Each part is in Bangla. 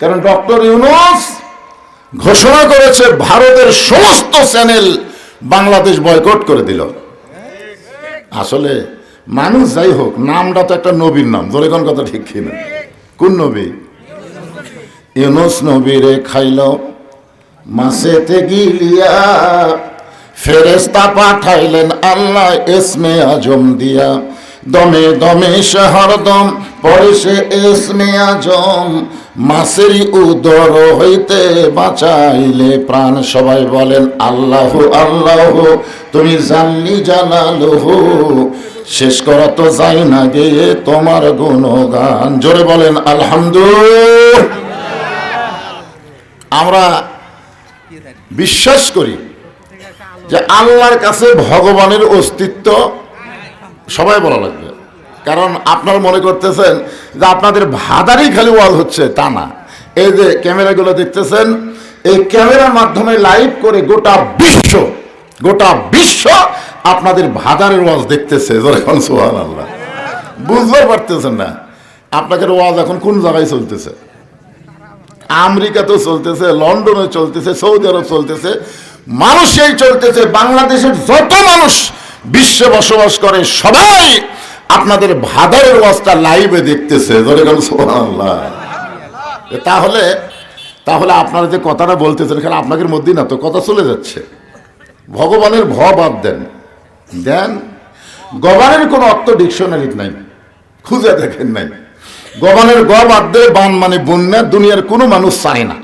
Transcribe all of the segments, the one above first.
কারণ ডক্টর ইউনুস ঘোষণা করেছে, ভারতের সমস্ত চ্যানেল বাংলাদেশ বয়কট করে দিল। আসলে মানুষ যাই হোক, নামটা তো একটা নবীর নাম, ধরে কোন কথা ঠিক কিনা কোন নবী? ইউনুস নবীরে খাইল মাসেতে গিলিয়া ফেরেস্তা পাঠাইলেন আল্লাহ, এসমে আজম দিয়া। দমে দমে হরদম পরে সে আজম মাসেরই উদর হইতে বাঁচাইলে প্রাণ। সবাই বলেন, আল্লাহ আল্লাহ, তুমি জানলি জানালো শেষ করা তো যাই না গিয়ে তোমার গুণগান। জোরে বলেন, আলহামদুলিল্লাহ। আমরা বিশ্বাস করি যে আল্লাহর কাছে ভগবানের অস্তিত্ব সবাই বলা লাগবে। কারণ আপনারা মনে করতেছেন যে আপনাদের ভাদারই খালি ওয়াজ হচ্ছে, তা না। এই যে ক্যামেরাগুলো দেখতেছেন, এই ক্যামেরার মাধ্যমে লাইভ করে গোটা বিশ্ব গোটা বিশ্ব আপনাদের ভাদারের ওয়াজ দেখতেছে যখন সোহান আল্লাহ বুঝতে পারতেছেন না, আপনাদের ওয়াজ এখন কোন জায়গায় চলতেছে? আমেরিকাতেও চলতেছে লন্ডনে চলতেছে, সৌদি আরব চলতেছে, মানুষেই চলতেছে, বাংলাদেশের যত মানুষ বিশ্বে বসবাস করে, সবাই আপনাদের ভাদারের ওয়াজটা লাইভে দেখতেছে। তাহলে তাহলে আপনারা যে কথাটা বলতেছেন, এখানে আপনাদের মধ্যেই না তো কথা চলে যাচ্ছে। ভগবানের ভ বাদ দেন। দেন গবানের কোনো অর্থ ডিকশনারি নাই, খুঁজে দেখেন নাই। গবানের গ বাদ দিয়ে বান মানে বন্যা, দুনিয়ার কোনো মানুষ চায় না।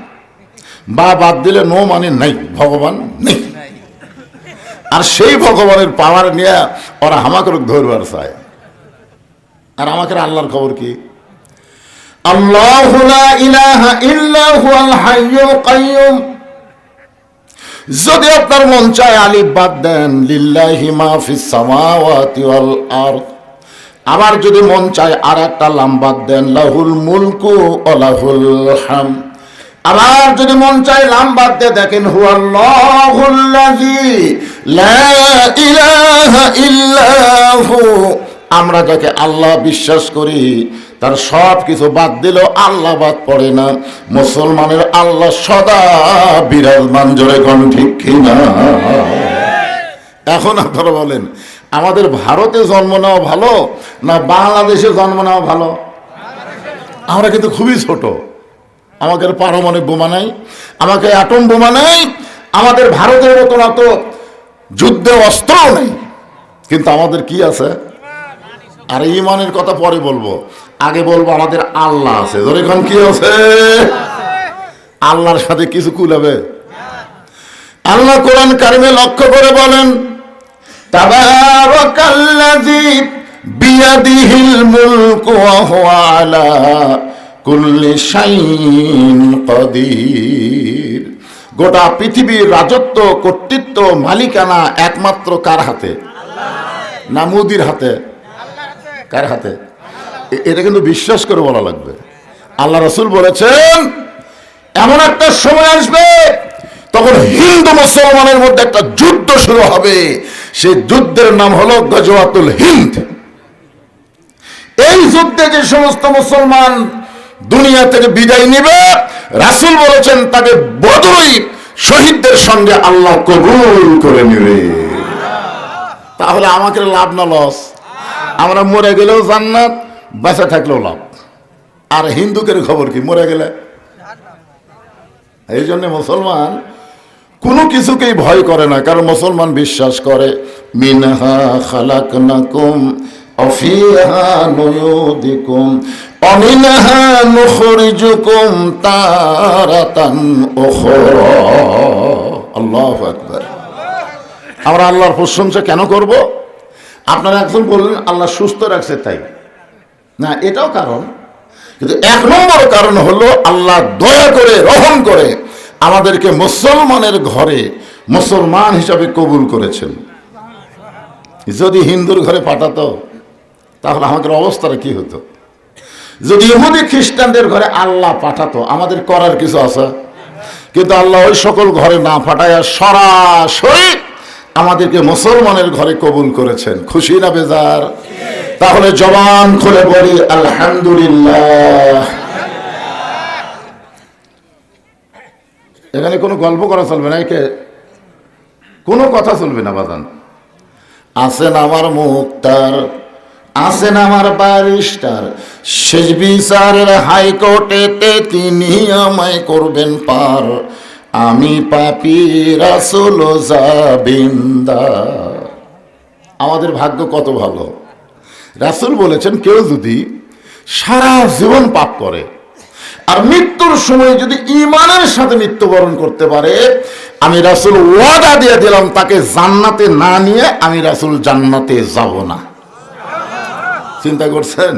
বা বাদ দিলে নো মানে নাই, ভগবান নেই। আর সেই ভগবানের পাওয়ার নিয়ে ওরা হামাকরক ধরবার চায়। আর আমাকে আল্লাহর খবর কি? ইলাহা কাইয়ুম। যদি আপনার মন চায় আলিফ বাদ দেন আবার যদি মন চায় আর একটা লাম বাদ দেন, লাহুল মুলকু ও লাহুল হাম। আবার যদি মন চায় লাম বাদ দিয়ে দেখেন, হুয়াল্লাহুল্লাযী লা ইলাহা ইল্লাহু আমরা যাকে আল্লাহ বিশ্বাস করি, তার সব কিছু বাদ দিলেও আল্লাহ বাদ পড়ে না। মুসলমানের আল্লাহ সদা বিরাজমান, জোরে কোন ঠিক কিনা এখন আপনারা বলেন, আমাদের ভারতে জন্ম নেওয়া ভালো না বাংলাদেশে জন্ম নেওয়া ভালো? আমরা কিন্তু খুবই ছোট। আমাদের পারমাণবিক বোমা নাই, আমাকে অ্যাটম বোমা নাই, আমাদের ভারতের মতন অত যুদ্ধে অস্ত্রও নেই। কিন্তু আমাদের কি আছে? আর ইমানের কথা পরে বলব। আগে বলব আমাদের আল্লাহ আছে। ধরে এখন কি আছে? আল্লাহর সাথে কিছু কুলাবে আল্লাহ কোরআন কারিমে লক্ষ্য করে বলেন, তাবারাকাল্লাযী বিয়াদিহিল মুলকু ওয়া হুয়া আলা কুল্লি শাইইন কাদির। গোটা পৃথিবীর রাজত্ব, কর্তৃত্ব, মালিকানা একমাত্র কার হাতে? না মোদির হাতে? কার হাতে? এটা কিন্তু বিশ্বাস করে বলা লাগবে। আল্লাহ রসুল বলেছেন এমন একটা সময় আসবে তখন হিন্দু মুসলমানের মধ্যে একটা যুদ্ধ শুরু হবে। সেই যুদ্ধের নাম হলো গজওয়াতুল হিন্দ। এই যুদ্ধে যে সমস্ত মুসলমান দুনিয়া থেকে বিদায় নিবে রাসূল বলেছেন তাকে বদরই শহীদদের সঙ্গে আল্লাহ কবুল করে নিবে। তাহলে আমাকে লাভ না লস? আমরা মরে গেলেও জান্নাত, বেঁচে থাকলেও লাভ। আর হিন্দুকের খবর কি? মরে গেলে? এই জন্য মুসলমান কোনো কিছুকেই ভয় করে না, কারণ মুসলমান বিশ্বাস করে, মিনহা খালাক নাকুম অফিহা নয়ুদিকুম, অমিনহা নুখরিজুকুম তারাতান উখরা। আল্লাহু আকবার। আমরা আল্লাহর প্রশংসা কেন করব? আপনারা একজন বললেন আল্লাহ সুস্থ রাখছে তাই। না, এটাও কারণ। কিন্তু এক নম্বর কারণ হলো আল্লাহ দয়া করে, রহম করে আমাদেরকে মুসলমানের ঘরে মুসলমান হিসাবে কবুল করেছেন। যদি হিন্দুর ঘরে পাঠাতো, তাহলে আমাদের অবস্থাটা কি হতো? যদি ইহুদি খ্রিস্টানদের ঘরে আল্লাহ পাঠাতো, আমাদের করার কিছু আছে? কিন্তু আল্লাহ ওই সকল ঘরে না পাঠায় সরাসরি আমাদেরকে মুসলমানের ঘরে কবুল করেছেন। খুশি না বেজার? তাহলে জবান খুলে বলি, আলহামদুলিল্লাহ। এখানে কোনো গল্প করা চলবে না, একে কোনো কথা চলবে না, বাজান। আছেন আমার মুক্তার, আসেন আমার ব্যারিস্টার। শেষ বিচারের হাইকোর্টেতে তিনি আমায় করবেন পার। আমি পাপি রাসুল জাবিন্দা আমাদের ভাগ্য কত ভালো? রাসুল বলেছেন, কেউ যদি সারা জীবন পাপ করে আর মৃত্যুর সময় যদি ইমানের সাথে মৃত্যুবরণ করতে পারে, আমি রাসুল ওয়াদা দিয়ে দিলাম, তাকে জান্নাতে না নিয়ে আমি রাসুল জান্নাতে যাব না। চিন্তা করছেন?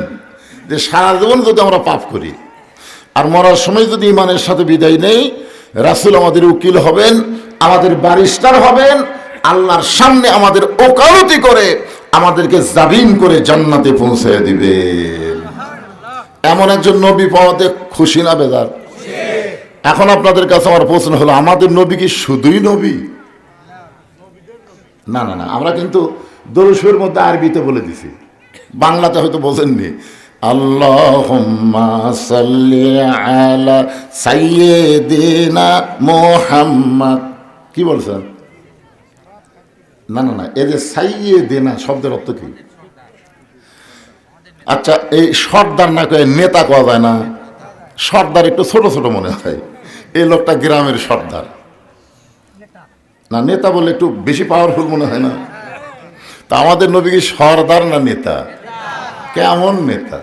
যে সারা জীবন যদি আমরা পাপ করি, আর মরার সময় যদি ইমানের সাথে বিদায় নেই রাসুল আমাদের উকিল হবেন, আমাদের ব্যারিস্টার হবেন, আল্লাহর সামনে আমাদের ওকালতি করে আমাদেরকে জাবিন করে জান্নাতে পৌঁছে দিবে। এমন একজন নবী পাওয়াতে খুশি না বেদার এখন আপনাদের কাছে আমার প্রশ্ন হলো, আমাদের নবী কি শুধুই নবী? না না না, আমরা কিন্তু দরুসের মধ্যে আরবিতে বলে দিছি। বাংলাতে হয়তো বোঝেননি। আল্লাহুম্মা সাল্লি আলা সাইয়্যিদিনা মুহাম্মদ। কি বলছেন? না না না, এই যে সাইয়্যিদিনা শব্দের অর্থ কি? আচ্ছা এই সর্দার না কয়ে নেতা কওয়া যায় না? সর্দার একটু ছোট ছোট মনে হয়। এই লোকটা গ্রামের সর্দার। না, নেতা বলে একটু বেশি পাওয়ারফুল মনে হয় না? তা আমাদের নবী কি সর্দার না নেতা? কেমন নেতা?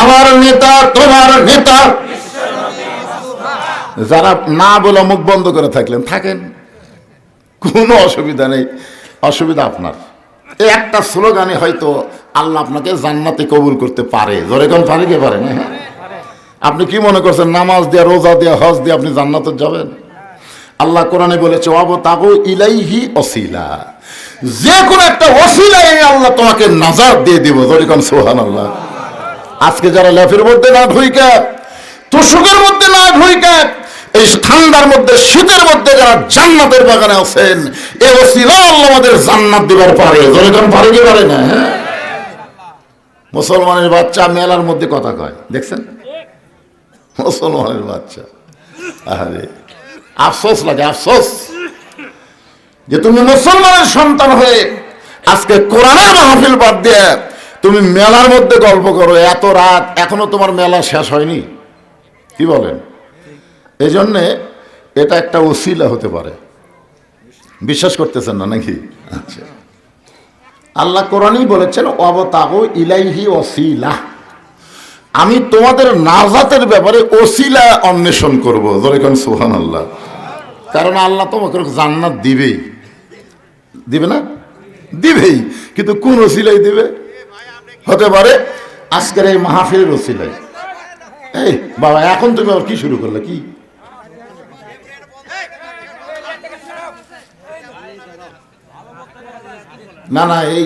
আমার নেতা, তোমার নেতা। যারা না বলে মুখ বন্ধ করে থাকলেন, থাকেন। কোনো অসুবিধা নেই। অসুবিধা আপনার। এই একটা স্লোগানে হয়তো আল্লাহ আপনাকে জান্নাতে কবুল করতে পারে। জোরে কোন পারে কে না আপনি কি মনে করছেন, নামাজ দিয়া, রোজা দিয়া, হজ দিয়ে আপনি জান্নাতে যাবেন? আল্লাহ কোরআনে বলেছে অব তাবু ইলাইহি অসিলা যে কোনো একটা অসিলাই আল্লাহ তোমাকে নাজার দিয়ে দিব জোরে কোন সোহান আল্লাহ আজকে যারা লেফের মধ্যে না ঢুইকা, তুষকের মধ্যে না ঢুইকা, এই ঠান্ডার মধ্যে, শীতের মধ্যে যারা জান্নাতের বাগানে আছেন, এ ওসিলা আল্লাহ আমাদের জান্নাত দিবার পারে। যেরকম পারে কি পারে না হ্যাঁ? মুসলমানের বাচ্চা মেলার মধ্যে কথা কয়, দেখছেন? মুসলমানের বাচ্চা। আরে আফসোস লাগে, আফসোস। যে তুমি মুসলমানের সন্তান হয়ে আজকে কোরআনের মাহফিল বাদ দিয়ে তুমি মেলার মধ্যে গল্প করো, এত রাত এখনও তোমার মেলা শেষ হয়নি। কি বলেন? এই জন্যে এটা একটা ওসিলা হতে পারে। বিশ্বাস করতেছেন না নাকি? আচ্ছা। আল্লাহ কোরআনই বলেছেন অবতাগো ইলাইহি ওসিলা। আমি তোমাদের নাজাতের ব্যাপারে ওসিলা অন্বেষণ করব। যেরকম সুহান আল্লাহ কারণ আল্লাহ তোমাকে জান্নাত দিবেই। দিবে না? দিবেই। কিন্তু কোন ওসিলাই দিবে? হতে পারে আজকের এই মাহফিলের ওসিলাই এই, বাবা, এখন তুমি আবার কি শুরু করলে? কি? না না, এই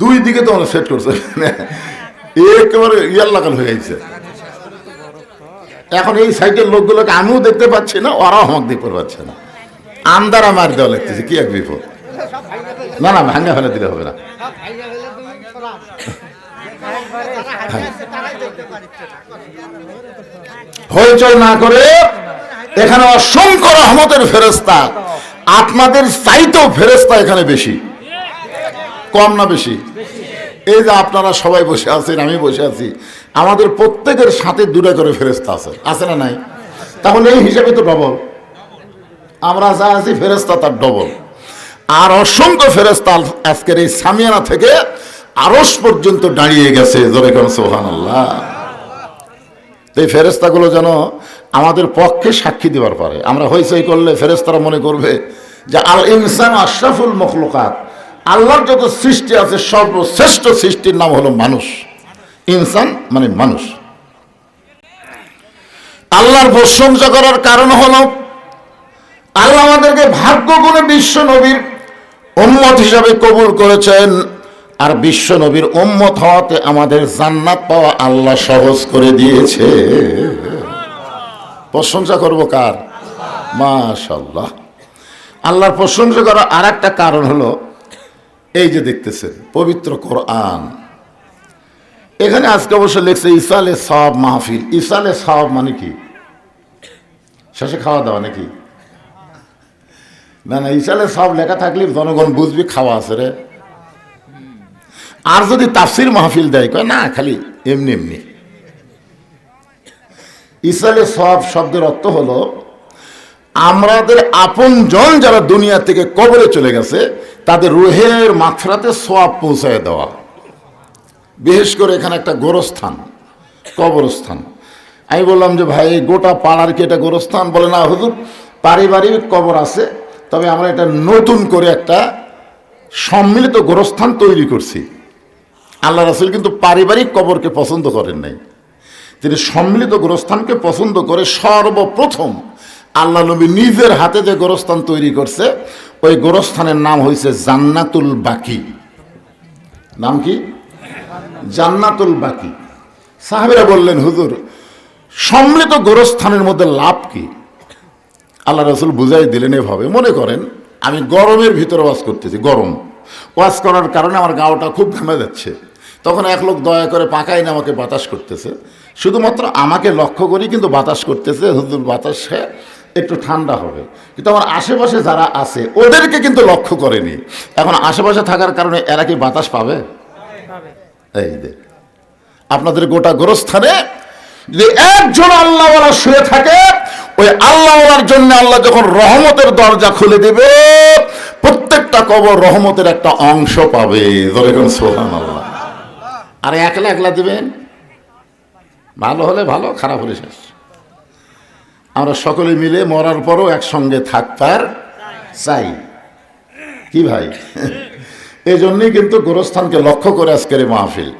দুই দিকে তো আমরা সেট করছে। একেবারে ইয়ার লাগাল হয়ে গেছে। এখন এই সাইডের লোকগুলোকে আমিও দেখতে পাচ্ছি না, ওরাও আমাকে দেখতে পাচ্ছে না। আন্দারা মার দেওয়া লাগতেছে, কি এক বিপদ। না না ভাঙ্গা ফেলে দিলে হবে না। হইচই না করে এখানে অসংখ্য রহমতের ফেরেস্তা আপনাদের চাইতেও ফেরেস্তা এখানে বেশি। কম না বেশি? এই যে আপনারা সবাই বসে আছেন, আমি বসে আছি। আমাদের প্রত্যেকের সাথে দূরে করে ফেরেস্তা আছে। আছে না নাই? তাহলে এই হিসাবে তো ডবল আমরা যা আছি ফেরেস্তা তার ডবল আর অসংখ্য ফেরেস্তা আজকের এই সামিয়ানা থেকে আরস পর্যন্ত দাঁড়িয়ে গেছে। জোরে কোন সোহান আল্লাহ এই ফেরেস্তাগুলো যেন আমাদের পক্ষে সাক্ষী দেওয়ার পারে। আমরা হইচই করলে ফেরেস্তারা মনে করবে যে, আল ইনসান আশরাফুল মখলুকাত। আল্লাহর যত সৃষ্টি আছে, সর্বশ্রেষ্ঠ সৃষ্টির নাম হলো মানুষ। ইনসান মানে মানুষ। আল্লাহর প্রশংসা করার কারণ হলো, আল্লাহ আমাদেরকে ভাগ্য গুণে বিশ্ব নবীর উম্মত হিসাবে কবুল করেছেন। আর বিশ্ব নবীর উম্মত হওয়াতে আমাদের জান্নাত পাওয়া আল্লাহ সহজ করে দিয়েছে। প্রশংসা করব কার? মাশাল্লাহ আল্লাহর প্রশংসা করার আর একটা কারণ হলো, এই যে দেখতেছেন, পবিত্র কোরআন। এখানে আজকে অবশ্য লেখছে ইসালে সব মাহফিল। ইসালে সব মানে কি? শেষে খাওয়া দাওয়া নাকি? না না ইসালে সব লেখা থাকলে জনগণ বুঝবি, খাওয়া আছে রে। আর যদি তাফসির মাহফিল দেয়, কয় না, খালি এমনি এমনি। ইসালে সব শব্দের অর্থ হলো, আমাদের আপন জন যারা দুনিয়া থেকে কবরে চলে গেছে, তাদের রুহের মাথরাতে সোয়াব পৌঁছায় দেওয়া। বিশেষ করে এখানে একটা গোরস্থান, কবরস্থান। আমি বললাম যে, ভাই, গোটা পাড়ার কি এটা গোরস্থান? বলে, না, হুজুর, পারিবারিক কবর আছে তবে আমরা এটা নতুন করে একটা সম্মিলিত গোরস্থান তৈরি করছি। আল্লাহ রাসুল কিন্তু পারিবারিক কবরকে পছন্দ করেন নাই। তিনি সম্মিলিত গোরস্থানকে পছন্দ করে সর্বপ্রথম আল্লাহ নবী নিজের হাতে যে গোরস্থান তৈরি করছে, ওই গোরস্থানের নাম হয়েছে জান্নাতুল বাকি। নাম কি? জান্নাতুল বাকি। সাহাবেরা বললেন, হুজুর, সম্মিলিত গোরস্থানের মধ্যে লাভ কি? আল্লাহ রসুল বুঝাই দিলেন এভাবে। মনে করেন আমি গরমের ভিতরে ওয়াজ করতেছি গরম। ওয়াজ করার কারণে আমার গাওটা খুব ঘেমে যাচ্ছে। তখন এক লোক দয়া করে পাকাই না আমাকে বাতাস করতেছে। শুধুমাত্র আমাকে লক্ষ্য করি কিন্তু বাতাস করতেছে হুজুর বাতাসে একটু ঠান্ডা হবে। কিন্তু আমার আশেপাশে যারা আছে ওদেরকে কিন্তু লক্ষ্য করেনি। এখন আশেপাশে থাকার কারণে এরা কি বাতাস পাবে? এই দেখ আপনাদের গোটা গোরস্থানে যদি একজন আল্লাহওয়ালা শুয়ে থাকে, ওই আল্লাহওয়ালার জন্য আল্লাহ যখন রহমতের দরজা খুলে দেবে, প্রত্যেকটা কবর রহমতের একটা অংশ পাবে। সোহান আল্লাহ আর একলা একলা দেবেন? ভালো হলে ভালো, খারাপ হলে শেষ। আমরা সকলে মিলে মরার পরও একসঙ্গে থাকতার চাই। কি ভাই? এই জন্যই কিন্তু গোরস্থানকে লক্ষ্য করে আজকের মাহফিল।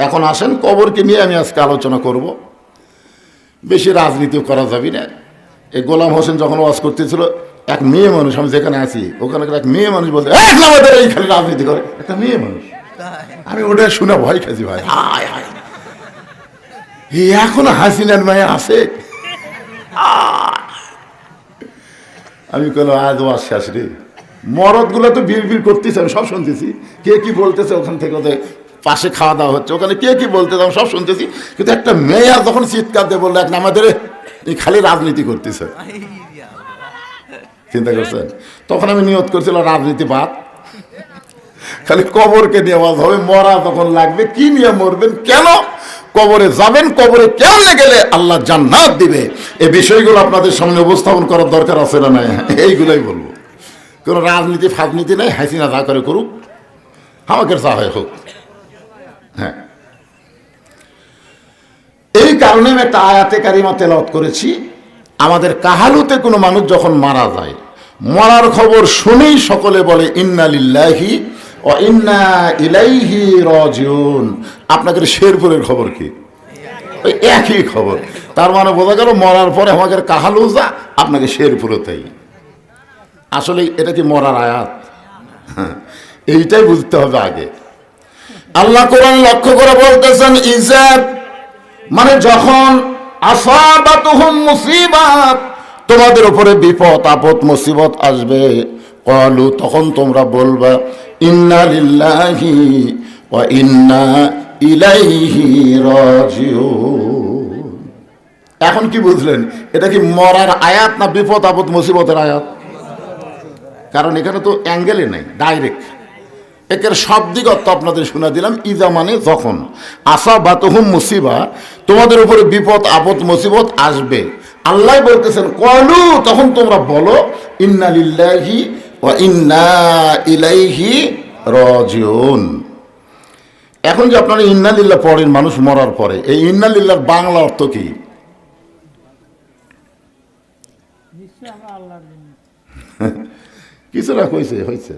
এখন আসেন, কবরকে নিয়ে আমি আজকে আলোচনা করব। বেশি রাজনীতিও করা যাবে না। এই গোলাম হোসেন যখন ওয়াজ করতেছিল, এক মেয়ে মানুষ, আমি যেখানে আছি, ওখানে এক মেয়ে মানুষ এক আমাদের এইখানে রাজনীতি করে। একটা মেয়ে মানুষ। আমি ওটা শুনে ভয় খাইছি ভাই। হায় হায়। এখনও হাসিনার মায়ে আছে! আমি কোনো আজ ওয়াজ শেষ রে মরদগুলো তো বিড় বিড় করতেছে, আমি সব শুনতেছি। কে কি বলতেছে ওখান থেকে পাশে খাওয়া দাওয়া হচ্ছে। ওখানে কে কি বলতে আমি সব শুনতেছি। কিন্তু একটা মেয়ে আর যখন চিৎকার দিয়ে বলল, এক আমাদের খালি রাজনীতি করতেছে। চিন্তা করছেন? তখন আমি নিয়ত করছিলাম, রাজনীতি বাদ। খালি কবরকে নিয়ে আওয়াজ হবে, মরা তখন লাগবে, কি নিয়ে মরবেন, কেন? কবরে যাবেন, কবরে কেমনে গেলে আল্লাহ জান্নাত দিবে? এই বিষয়গুলো আপনাদের সামনে উপস্থাপন করার দরকার আছে না নাই? এইগুলোই বলব। কোনো রাজনীতি, ফাজনীতি নাই, হাসিনা যা করে করুক, আমাকে যা হয় হোক। হ্যাঁ। এই কারণে আমি একটা আয়াতে কারিমা তেলাওয়াত করেছি। আমাদের কাহালুতে কোনো মানুষ যখন মারা যায় মরার খবর শুনেই সকলে বলে ইন্না লিল্লাহি ও ইন্না ইলাইহি রাজিউন। আপনাদের শেরপুরের খবর কি? ওই একই খবর। তার মানে বোঝা গেল মরার পরে আমাদের কাহালু যা আপনাকে শেরপুরে তাই আসলে এটা কি মরার আয়াত? হ্যাঁ, এইটাই বুঝতে হবে আগে। আল্লাহ কোরআন লক্ষ্য করে বলতেছেন ইজাব মানে যখন আসাবাতুহুম মুসিবাত, তোমাদের উপরে বিপদ, আপদ, মুসিবত আসবে। কলু, তখন তোমরা বলবা, ইন্না লিল্লাহি ওয়া ইন্না ইলাইহি রাজিউন। এখন কি বুঝলেন? এটা কি মরার আয়াত না বিপদ, আপদ, মুসিবতের আয়াত? কারণ এখানে তো অ্যাঙ্গেলে নেই, ডাইরেক্ট। একের শাব্দিক অর্থ আপনাদের শুনে দিলাম ইজা মানে যখন। আসা বা তহুম মুসিবা তোমাদের উপরে বিপদ আপদ মুসিবত আসবে। আল্লাহ বলতেছেন কলু তখন তোমরা বলো ইন্না লিল্লাহি ও ইন্না ইলাইহি রাজিউন। এখন যে আপনারা ইন্না লিল্লাহ পড়েন মানুষ মরার পরে এই ইন্না লিল্লাহর বাংলা অর্থ কি? কিছুটা হয়েছে হয়েছে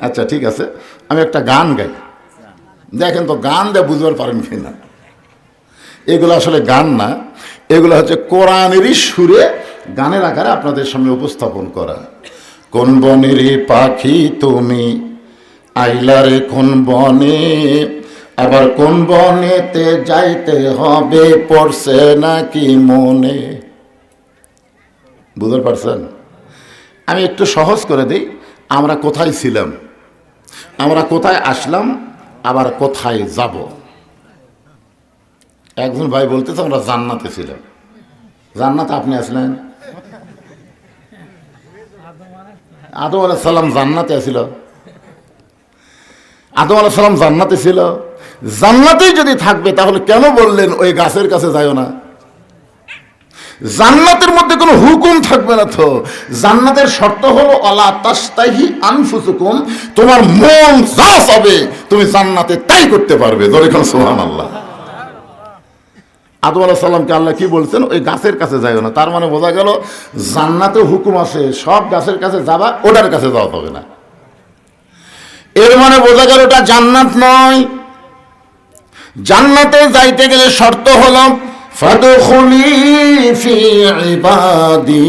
আচ্ছা ঠিক আছে। আমি একটা গান গাই। দেখেন তো, গান দিয়ে বুঝবার পারেন কি না? এগুলো আসলে গান না। এগুলো হচ্ছে কোরআনেরই সুরে গানের আকারে আপনাদের সামনে উপস্থাপন করা। কোন বনের পাখি তুমি আইলারে কোন বনে? আবার কোন বনেতে যাইতে হবে, পড়ছে নাকি মনে? বুঝতে পারছেন? আমি একটু সহজ করে দিই, আমরা কোথায় ছিলাম? আমরা কোথায় আসলাম, আবার কোথায় যাব? একজন ভাই বলতেছে, আমরা জান্নাতে ছিলাম। জান্নাত আপনি আসলেন? আদম আলাহ সাল্লাম জান্নাতে ছিল আদম আলাহ সাল্লাম জান্নাতে ছিল। জান্নাতেই যদি থাকবে, তাহলে কেন বললেন, ওই গাছের কাছে যাইও না? জান্নাতের মধ্যে কোনো হুকুম থাকবে না তো। জান্নাতের শর্ত হলো অলা তাস্তাহি আনফুসুকুম তোমার মন যা হবে তুমি জান্নাতে তাই করতে পারবে। ধরে কোন সোহান আল্লাহ আদম আলাহ সাল্লামকে আল্লাহ কি বলছেন? ওই গাছের কাছে যাইও না। তার মানে বোঝা গেল, জান্নাতে হুকুম আছে সব গাছের কাছে যাবা, ওটার কাছে যাওয়া হবে না। এর মানে বোঝা গেল, ওটা জান্নাত নয়। জান্নাতে যাইতে গেলে শর্ত হলো ফাদখুলি ফি ইবাদি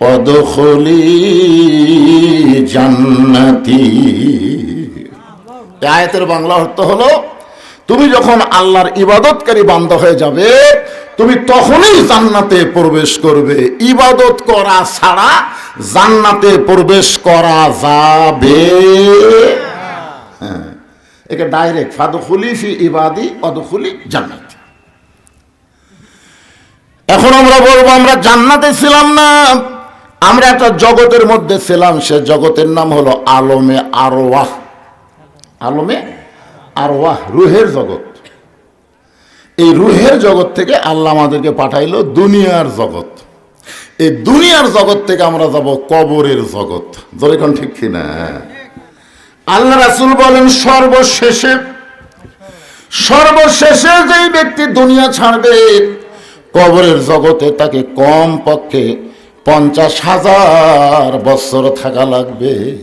ওয়াদখুলি জান্নাতি আয়াতের বাংলা অর্থ হলো, তুমি যখন আল্লাহর ইবাদতকারী বান্দা হয়ে যাবে, তুমি তখনই জান্নাতে প্রবেশ করবে। ইবাদত করা ছাড়া জান্নাতে প্রবেশ করা যাবে। হ্যাঁ। একে ডাইরেক্ট ফাদুখুলি ফি ইবাদি অদখুলি জান্নাত। এখন আমরা বলব, আমরা জান্নাতে ছিলাম না। আমরা একটা জগতের মধ্যে ছিলাম, সে জগতের নাম হলো আলমে আরওয়াহ। আলমে আরওয়াহ, রুহের জগৎ। এই রুহের জগৎ থেকে আল্লাহ আমাদেরকে পাঠাইলো দুনিয়ার জগৎ। এই দুনিয়ার জগৎ থেকে আমরা যাব কবরের জগৎ। যেরকম ঠিক কিনা? আল্লাহ রাসুল বলেন, সর্বশেষে সর্বশেষে যেই ব্যক্তি দুনিয়া ছাড়বে কবরের জগতে তাকে কম পক্ষে পঞ্চাশ হাজার বছর থাকা লাগবে।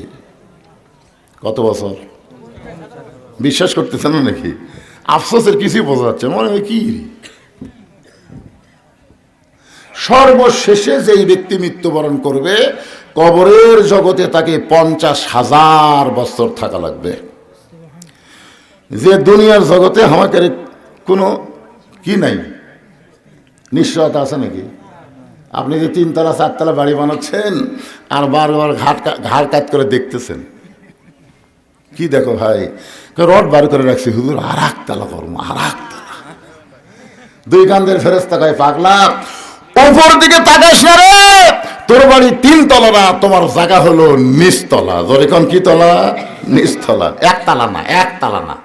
কত বছর? বিশ্বাস করতেছেন না নাকি? আফসোসের কিছুই বোঝা যাচ্ছে মনে হয় কি? সর্বশেষে যেই ব্যক্তি মৃত্যুবরণ করবে, কবরের জগতে তাকে পঞ্চাশ হাজার বছর থাকা লাগবে। যে দুনিয়ার জগতে আমাকে কোনো কি নাই? নিশ্চয়তা আছে নাকি? আপনি যে তিনতলা, চারতলা বাড়ি বানাচ্ছেন আর বারবার ঘাট ঘাড় কাত করে দেখতেছেন। কি দেখো ভাই? রড বার করে রাখছি, হুজুর আর একতলা করব আর একতলা দুই কান্দের ফেরস্তা কয়, পাগলা, ওপর দিকে তাকাস না রে, তোর বাড়ি তিন তলা না, তোমার জায়গা হলো নিচতলা। যখন কি তলা? নিচতলা। একতলা না একতলা না।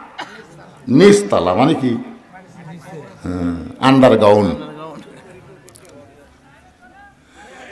নিচতলা মানে কি? আন্ডারগ্রাউন্ড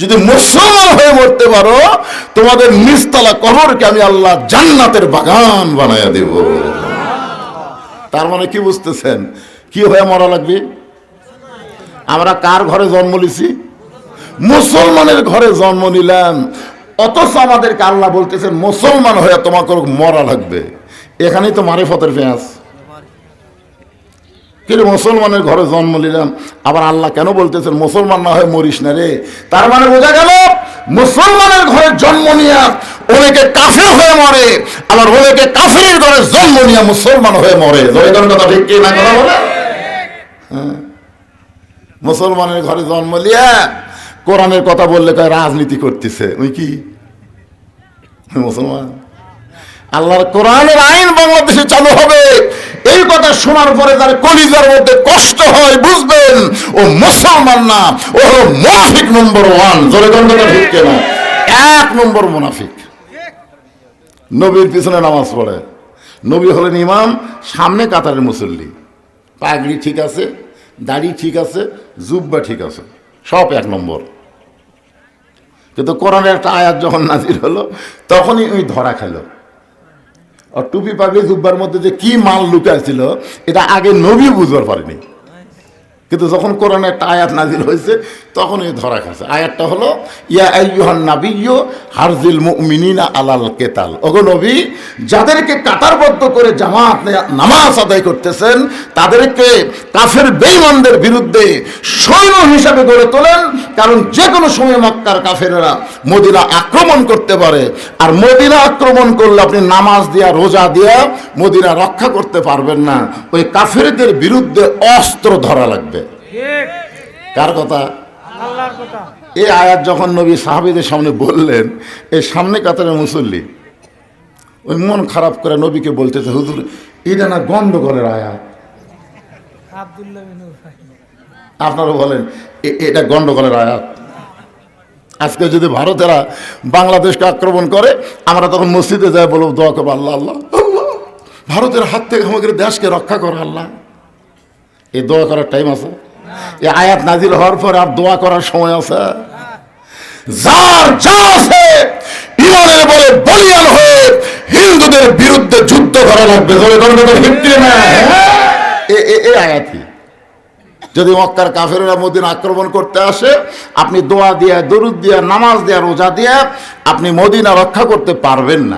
যদি মুসলমান হয়ে মরতে পারো, তোমাদের নিস্তলা কবরকে আমি আল্লাহ জান্নাতের বাগান বানায়া দেব। তার মানে কি বুঝতেছেন? কি হয়ে মরা লাগবে? আমরা কার ঘরে জন্ম নিছি? মুসলমানের ঘরে জন্ম নিলাম। অথচ আমাদেরকে আল্লাহ বলতেছেন, মুসলমান হয়ে তোমাকে মরা লাগবে। এখানেই তো মারিফতের পেঁয়াজ কিন্তু মুসলমানের ঘরে জন্ম নিলাম। আবার আল্লাহ কেন বলতেছেন, মুসলমান না হয়ে মরিস না রে? তার মানে বোঝা গেল, মুসলমানের ঘরে জন্ম নিয়া অনেকে কাফের হয়ে মরে, আবার অনেকে কাফের ঘরে জন্ম নিয়া মুসলমান হয়ে মরে। কথা ঠিক কি না কথা বলে হ্যাঁ। মুসলমানের ঘরে জন্ম লিয়া কোরআনের কথা বললে কয়, রাজনীতি করতেছে। ওই কি? মুসলমান। আল্লাহর কোরআনের আইন বাংলাদেশে চালু হবে। এই কথা শোনার পরে তার কলিজার মধ্যে কষ্ট হয়, বুঝবেন? ও মুসলমান না, ও হলো মুনাফিক নম্বর ওয়ান জোরে কোন এক নম্বর মুনাফিক। নবীর পিছনে নামাজ পড়ে। নবী হলেন ইমাম, সামনে কাতারের মুসল্লি। পাগড়ি ঠিক আছে, দাড়ি ঠিক আছে, জুব্বা ঠিক আছে, সব এক নম্বর কিন্তু কোরআনের একটা আয়াত যখন নাজির হলো, তখনই ওই ধরা খেলো। আর টুপি পাগড়ি জুব্বার মধ্যে যে কি মাল লুকাইছিল, এটা আগে নবী বুঝবার পারেনি। কিন্তু যখন কোরআনে একটা আয়াত নাজির হয়েছে তখন এই ধরা খাচ্ছে আয়াতটা হলো ইয়া আইয়ুহান নাবিয়্যু হারজিল মুমিনিনা আলাল কেতাল। ওগো নবী যাদেরকে কাতারবদ্ধ করে জামাত নামাজ আদায় করতেছেন তাদেরকে কাফের বেঈমানদের বিরুদ্ধে সৈন্য হিসাবে গড়ে তোলেন কারণ যে কোনো সময় মক্কার কাফেরেরা মদিনা আক্রমণ করতে পারে। আর মদিনা আক্রমণ করলে আপনি নামাজ দিয়া রোজা দিয়া মদিনা রক্ষা করতে পারবেন না। ওই কাফেরদের বিরুদ্ধে অস্ত্র ধরা লাগবে। ঠিক। কার কথা? এই আয়াত যখন নবী সাহাবিদের সামনে বললেন এই সামনে কাতারে মুসল্লি? ওই মন খারাপ করে নবীকে বলতেছে হুজুর এটা না গন্ডগোলের আয়াত? আপনারা বলেন এটা গন্ডগোলের আয়াত? আজকে যদি ভারতেরা বাংলাদেশকে আক্রমণ করে আমরা তখন মসজিদে যাই বলব দোয়া করব আল্লাহ আল্লাহ আল্লাহ। ভারতের হাত থেকে আমাদের দেশকে রক্ষা করো আল্লাহ। এই দোয়া করার টাইম আছে। এই আয়াত নাজিল হওয়ার পর আর দোয়া করার সময় আছে? যার যা আছে ইমানের বলে বলিয়ান হয়ে হিন্দুদের বিরুদ্ধে যুদ্ধ করা লাগবে। এ- এ- এই আয়াতই যদি মক্কার কাফেরেরা মদিনা আক্রমণ করতে আসে আপনি দোয়া দিয়া দরুদ দিয়া নামাজ দিয়া রোজা দিয়া আপনি মদিনা রক্ষা করতে পারবেন না।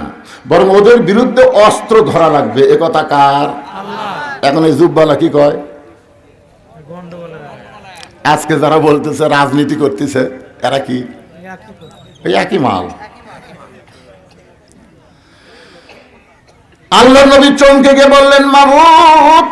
বরং ওদের বিরুদ্ধে অস্ত্র ধরা লাগবে। একথা কথা কার? এখন এই জুব্বালা কি কয়? আজকে যারা বলতেছে, রাজনীতি করতেছে, এরা কি? একই মাল। আল্লাহ নবী চমকে গিয়ে বললেন মাহবুব